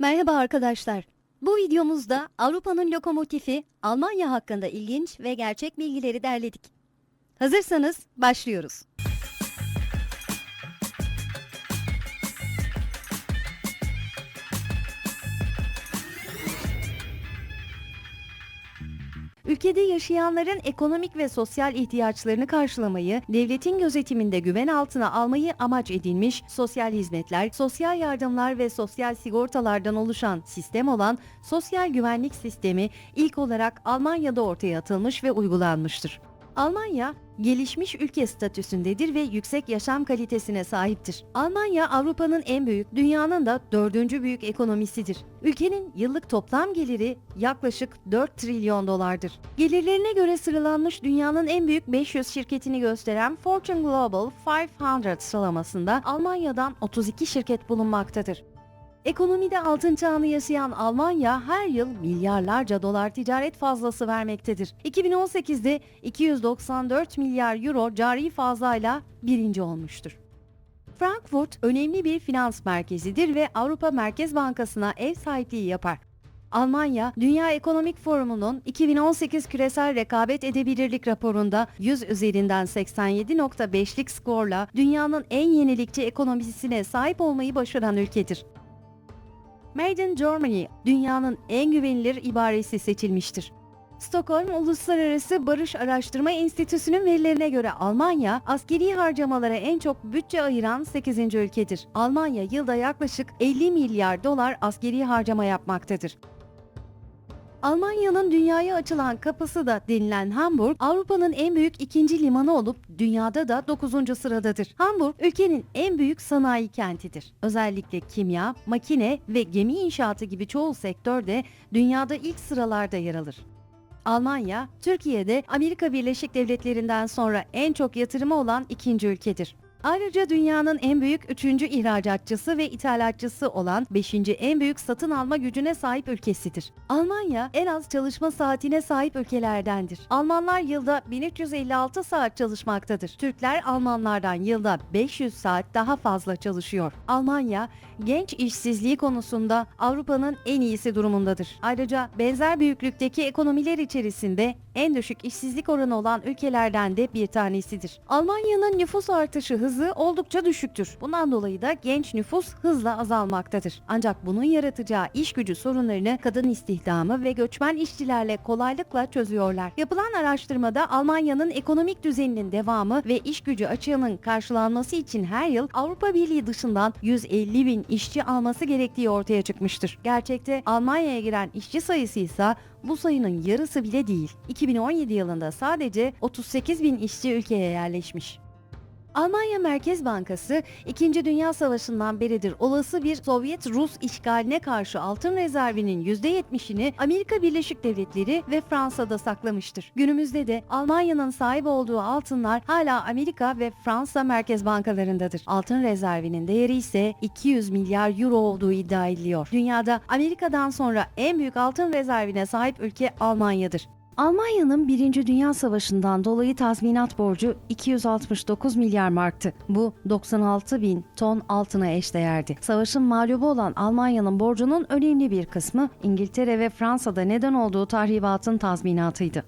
Merhaba arkadaşlar. Bu videomuzda Avrupa'nın lokomotifi Almanya hakkında ilginç ve gerçek bilgileri derledik. Hazırsanız başlıyoruz. Ülkede yaşayanların ekonomik ve sosyal ihtiyaçlarını karşılamayı, devletin gözetiminde güven altına almayı amaç edinmiş sosyal hizmetler, sosyal yardımlar ve sosyal sigortalardan oluşan sistem olan sosyal güvenlik sistemi ilk olarak Almanya'da ortaya atılmış ve uygulanmıştır. Almanya, gelişmiş ülke statüsündedir ve yüksek yaşam kalitesine sahiptir. Almanya, Avrupa'nın en büyük, dünyanın da dördüncü büyük ekonomisidir. Ülkenin yıllık toplam geliri yaklaşık 4 trilyon dolardır. Gelirlerine göre sıralanmış dünyanın en büyük 500 şirketini gösteren Fortune Global 500 sıralamasında Almanya'dan 32 şirket bulunmaktadır. Ekonomide altın çağını yaşayan Almanya her yıl milyarlarca dolar ticaret fazlası vermektedir. 2018'de 294 milyar euro cari fazlayla birinci olmuştur. Frankfurt önemli bir finans merkezidir ve Avrupa Merkez Bankası'na ev sahipliği yapar. Almanya, Dünya Ekonomik Forumu'nun 2018 küresel rekabet edebilirlik raporunda 100 üzerinden 87.5'lik skorla dünyanın en yenilikçi ekonomisine sahip olmayı başaran ülkedir. Made in Germany dünyanın en güvenilir ibaresi seçilmiştir. Stockholm Uluslararası Barış Araştırma Enstitüsü'nün verilerine göre Almanya askeri harcamalara en çok bütçe ayıran 8. ülkedir. Almanya yılda yaklaşık 50 milyar dolar askeri harcama yapmaktadır. Almanya'nın dünyaya açılan kapısı da denilen Hamburg, Avrupa'nın en büyük ikinci limanı olup dünyada da 9. sıradadır. Hamburg, ülkenin en büyük sanayi kentidir. Özellikle kimya, makine ve gemi inşaatı gibi çoğu sektörde dünyada ilk sıralarda yer alır. Almanya, Türkiye'de Amerika Birleşik Devletleri'nden sonra en çok yatırımı olan ikinci ülkedir. Ayrıca dünyanın en büyük üçüncü ihracatçısı ve ithalatçısı olan beşinci en büyük satın alma gücüne sahip ülkesidir. Almanya en az çalışma saatine sahip ülkelerdendir. Almanlar yılda 1356 saat çalışmaktadır. Türkler Almanlardan yılda 500 saat daha fazla çalışıyor. Almanya genç işsizliği konusunda Avrupa'nın en iyisi durumundadır. Ayrıca benzer büyüklükteki ekonomiler içerisinde en düşük işsizlik oranı olan ülkelerden de bir tanesidir. Almanya'nın nüfus artışı hızı oldukça düşüktür. Bundan dolayı da genç nüfus hızla azalmaktadır. Ancak bunun yaratacağı iş gücü sorunlarını kadın istihdamı ve göçmen işçilerle kolaylıkla çözüyorlar. Yapılan araştırmada Almanya'nın ekonomik düzeninin devamı ve iş gücü açığının karşılanması için her yıl Avrupa Birliği dışından 150 bin işçi alması gerektiği ortaya çıkmıştır. Gerçekte Almanya'ya giren işçi sayısı ise bu sayının yarısı bile değil. 2017 yılında sadece 38 bin işçi ülkeye yerleşmiş. Almanya Merkez Bankası 2. Dünya Savaşı'ndan beridir olası bir Sovyet-Rus işgaline karşı altın rezervinin %70'ini Amerika Birleşik Devletleri ve Fransa'da saklamıştır. Günümüzde de Almanya'nın sahip olduğu altınlar hala Amerika ve Fransa merkez bankalarındadır. Altın rezervinin değeri ise 200 milyar euro olduğu iddia ediliyor. Dünyada Amerika'dan sonra en büyük altın rezervine sahip ülke Almanya'dır. Almanya'nın 1. Dünya Savaşı'ndan dolayı tazminat borcu 269 milyar marktı. Bu 96 bin ton altına eşdeğerdi. Savaşın mağlubu olan Almanya'nın borcunun önemli bir kısmı İngiltere ve Fransa'da neden olduğu tahribatın tazminatıydı.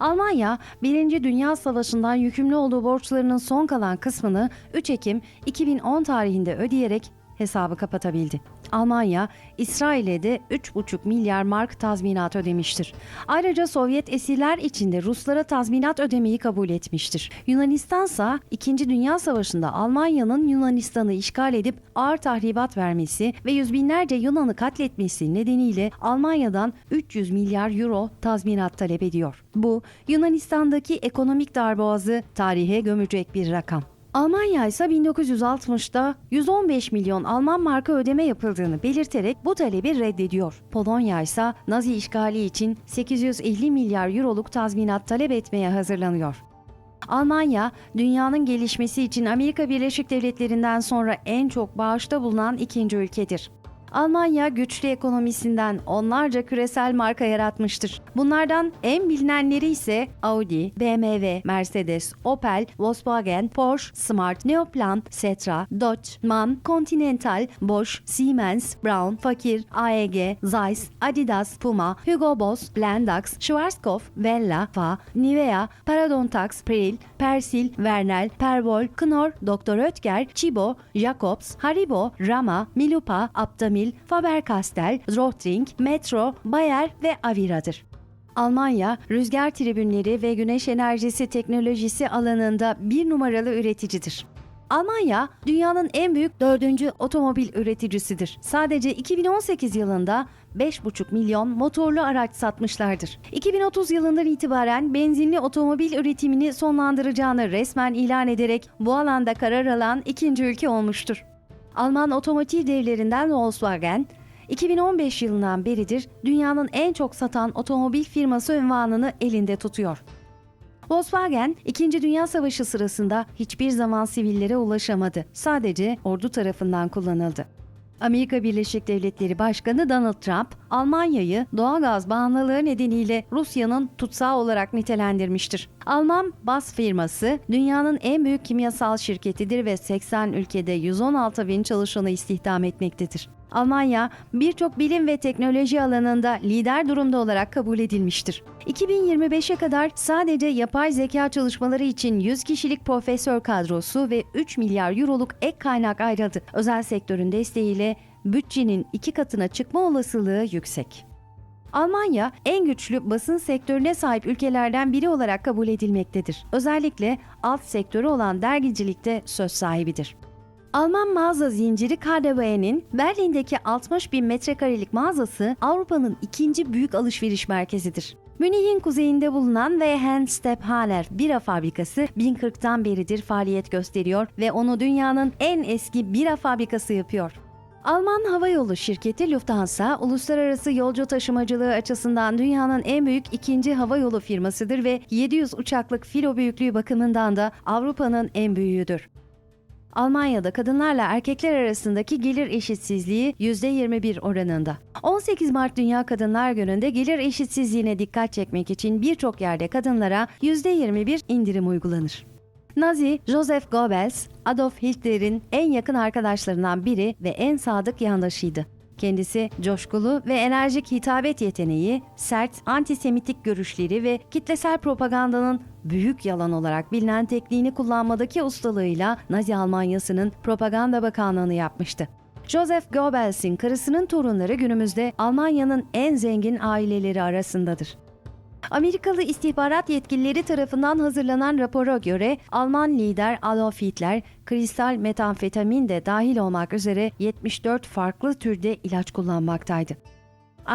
Almanya, 1. Dünya Savaşı'ndan yükümlü olduğu borçlarının son kalan kısmını 3 Ekim 2010 tarihinde ödeyerek hesabı kapatabildi. Almanya, İsrail'e de 3,5 milyar mark tazminat ödemiştir. Ayrıca Sovyet esirler içinde Ruslara tazminat ödemeyi kabul etmiştir. Yunanistan ise 2. Dünya Savaşı'nda Almanya'nın Yunanistan'ı işgal edip ağır tahribat vermesi ve yüz binlerce Yunan'ı katletmesi nedeniyle Almanya'dan 300 milyar euro tazminat talep ediyor. Bu Yunanistan'daki ekonomik darboğazı tarihe gömecek bir rakam. Almanya ise 1960'da 115 milyon Alman marka ödeme yapıldığını belirterek bu talebi reddediyor. Polonya ise Nazi işgali için 850 milyar euroluk tazminat talep etmeye hazırlanıyor. Almanya, dünyanın gelişmesi için Amerika Birleşik Devletleri'nden sonra en çok bağışta bulunan ikinci ülkedir. Almanya güçlü ekonomisinden onlarca küresel marka yaratmıştır. Bunlardan en bilinenleri ise Audi, BMW, Mercedes, Opel, Volkswagen, Porsche, Smart, Neoplan, Setra, Dodge, MAN, Continental, Bosch, Siemens, Braun, Fakir, AEG, Zeiss, Adidas, Puma, Hugo Boss, Blendax, Schwarzkopf, Vella, FA, Nivea, Parodontax, Pril, Persil, Vernel, Pervol, Knorr, Dr. Oetker, Chibo, Jacobs, Haribo, Rama, Milupa, Aptamil, Faber-Castell, Rotring, Metro, Bayer ve Avira'dır. Almanya, rüzgar tribünleri ve güneş enerjisi teknolojisi alanında bir numaralı üreticidir. Almanya, dünyanın en büyük dördüncü otomobil üreticisidir. Sadece 2018 yılında 5,5 milyon motorlu araç satmışlardır. 2030 yılından itibaren benzinli otomobil üretimini sonlandıracağını resmen ilan ederek bu alanda karar alan ikinci ülke olmuştur. Alman otomotiv devlerinden Volkswagen, 2015 yılından beridir dünyanın en çok satan otomobil firması unvanını elinde tutuyor. Volkswagen, 2. Dünya Savaşı sırasında hiçbir zaman sivillere ulaşamadı. Sadece ordu tarafından kullanıldı. Amerika Birleşik Devletleri Başkanı Donald Trump, Almanya'yı doğalgaz bağımlılığı nedeniyle Rusya'nın tutsağı olarak nitelendirmiştir. Alman BAS firması dünyanın en büyük kimyasal şirketidir ve 80 ülkede 116 bin çalışanı istihdam etmektedir. Almanya birçok bilim ve teknoloji alanında lider durumda olarak kabul edilmiştir. 2025'e kadar sadece yapay zeka çalışmaları için 100 kişilik profesör kadrosu ve 3 milyar euroluk ek kaynak ayrıldı. Özel sektörün desteğiyle bütçenin iki katına çıkma olasılığı yüksek. Almanya en güçlü basın sektörüne sahip ülkelerden biri olarak kabul edilmektedir. Özellikle alt sektörü olan dergicilikte söz sahibidir. Alman mağaza zinciri KDW'nin Berlin'deki 60 bin metrekarelik mağazası Avrupa'nın ikinci büyük alışveriş merkezidir. Münih'in kuzeyinde bulunan Weihenstephaner bira fabrikası 1040'tan beridir faaliyet gösteriyor ve onu dünyanın en eski bira fabrikası yapıyor. Alman havayolu şirketi Lufthansa, uluslararası yolcu taşımacılığı açısından dünyanın en büyük ikinci havayolu firmasıdır ve 700 uçaklık filo büyüklüğü bakımından da Avrupa'nın en büyüğüdür. Almanya'da kadınlarla erkekler arasındaki gelir eşitsizliği %21 oranında. 18 Mart Dünya Kadınlar Günü'nde gelir eşitsizliğine dikkat çekmek için birçok yerde kadınlara %21 indirim uygulanır. Nazi Joseph Goebbels, Adolf Hitler'in en yakın arkadaşlarından biri ve en sadık yandaşıydı. Kendisi coşkulu ve enerjik hitabet yeteneği, sert antisemitik görüşleri ve kitlesel propagandanın büyük yalan olarak bilinen tekniğini kullanmadaki ustalığıyla Nazi Almanyası'nın propaganda bakanlığını yapmıştı. Joseph Goebbels'in karısının torunları günümüzde Almanya'nın en zengin aileleri arasındadır. Amerikalı istihbarat yetkilileri tarafından hazırlanan rapora göre Alman lider Adolf Hitler, kristal metamfetamin de dahil olmak üzere 74 farklı türde ilaç kullanmaktaydı.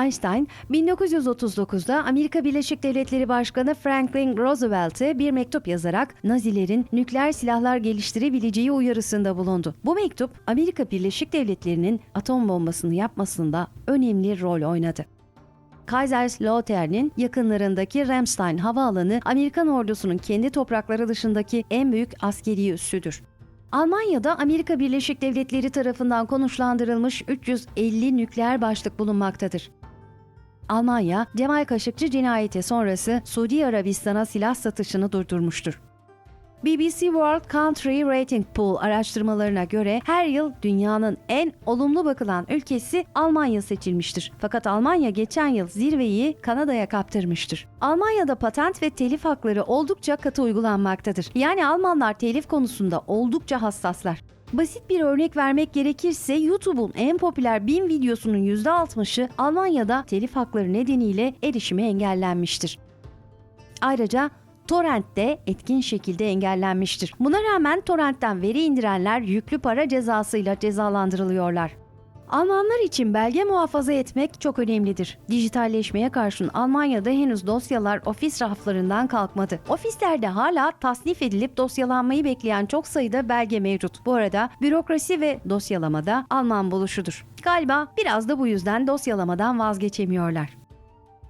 Einstein, 1939'da Amerika Birleşik Devletleri Başkanı Franklin Roosevelt'e bir mektup yazarak Nazilerin nükleer silahlar geliştirebileceği uyarısında bulundu. Bu mektup Amerika Birleşik Devletleri'nin atom bombasını yapmasında önemli rol oynadı. Kaiserslautern'in yakınlarındaki Ramstein havaalanı Amerikan ordusunun kendi toprakları dışındaki en büyük askeri üssüdür. Almanya'da Amerika Birleşik Devletleri tarafından konuşlandırılmış 350 nükleer başlık bulunmaktadır. Almanya, Cemal Kaşıkçı cinayeti sonrası Suudi Arabistan'a silah satışını durdurmuştur. BBC World Country Rating Pool araştırmalarına göre her yıl dünyanın en olumlu bakılan ülkesi Almanya seçilmiştir. Fakat Almanya geçen yıl zirveyi Kanada'ya kaptırmıştır. Almanya'da patent ve telif hakları oldukça katı uygulanmaktadır. Yani Almanlar telif konusunda oldukça hassaslar. Basit bir örnek vermek gerekirse YouTube'un en popüler 1000 videosunun %60'ı Almanya'da telif hakları nedeniyle erişime engellenmiştir. Ayrıca torrent de etkin şekilde engellenmiştir. Buna rağmen torrentten veri indirenler yüklü para cezasıyla cezalandırılıyorlar. Almanlar için belge muhafaza etmek çok önemlidir. Dijitalleşmeye karşın Almanya'da henüz dosyalar ofis raflarından kalkmadı. Ofislerde hala tasnif edilip dosyalanmayı bekleyen çok sayıda belge mevcut. Bu arada bürokrasi ve dosyalamada Alman buluşudur. Galiba biraz da bu yüzden dosyalamadan vazgeçemiyorlar.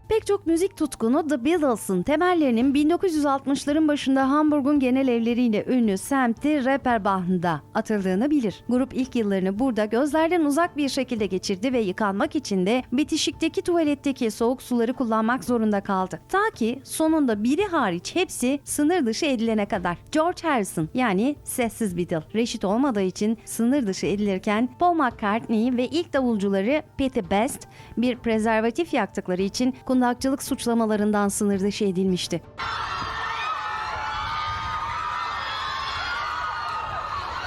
Pek çok müzik tutkunu The Beatles'ın temellerinin 1960'ların başında Hamburg'un genel evleriyle ünlü semti Reeperbah'da atıldığını bilir. Grup ilk yıllarını burada gözlerden uzak bir şekilde geçirdi ve yıkanmak için de bitişikteki tuvaletteki soğuk suları kullanmak zorunda kaldı. Ta ki sonunda biri hariç hepsi sınır dışı edilene kadar. George Harrison yani sessiz Beatle reşit olmadığı için sınır dışı edilirken Paul McCartney ve ilk davulcuları Pete Best bir prezervatif yaktıkları için kundakçılık suçlamalarından sınır dışı edilmişti.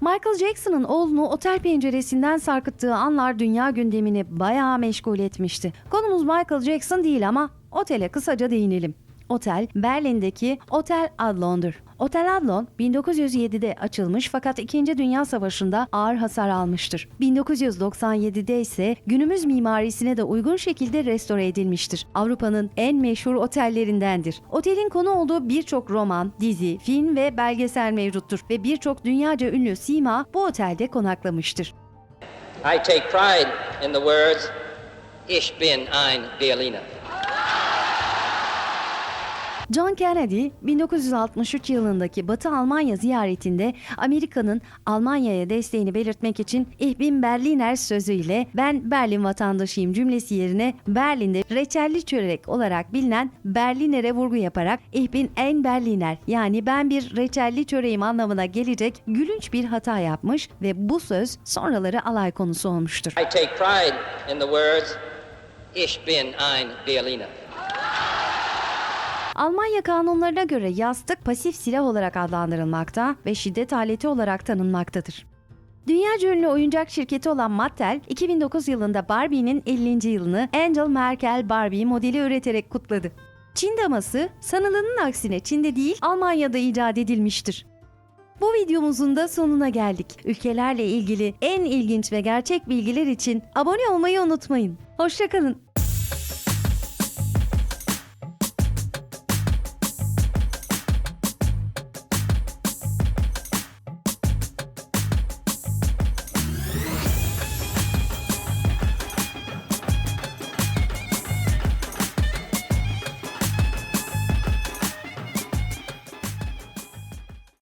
Michael Jackson'ın oğlunu otel penceresinden sarkıttığı anlar dünya gündemini bayağı meşgul etmişti. Konumuz Michael Jackson değil ama otele kısaca değinelim. Otel Berlin'deki Otel Adlon'dur. Otel Adlon 1907'de açılmış fakat 2. Dünya Savaşı'nda ağır hasar almıştır. 1997'de ise günümüz mimarisine de uygun şekilde restore edilmiştir. Avrupa'nın en meşhur otellerindendir. Otelin konu olduğu birçok roman, dizi, film ve belgesel mevcuttur ve birçok dünyaca ünlü sima bu otelde konaklamıştır. I take pride in the words, Ich bin ein Berliner. John Kennedy 1963 yılındaki Batı Almanya ziyaretinde Amerika'nın Almanya'ya desteğini belirtmek için Ich bin Berliner sözüyle ben Berlin vatandaşıyım cümlesi yerine Berlin'de reçelli çörek olarak bilinen Berliner'e vurgu yaparak Ich bin ein Berliner yani ben bir reçelli çöreğim anlamına gelecek gülünç bir hata yapmış ve bu söz sonraları alay konusu olmuştur. I take pride in the words, Ich bin ein Berliner. Almanya kanunlarına göre yastık pasif silah olarak adlandırılmakta ve şiddet aleti olarak tanınmaktadır. Dünya ünlü oyuncak şirketi olan Mattel, 2009 yılında Barbie'nin 50. yılını Angel Merkel Barbie modeli üreterek kutladı. Çin daması sanılanın aksine Çin'de değil Almanya'da icat edilmiştir. Bu videomuzun da sonuna geldik. Ülkelerle ilgili en ilginç ve gerçek bilgiler için abone olmayı unutmayın. Hoşçakalın.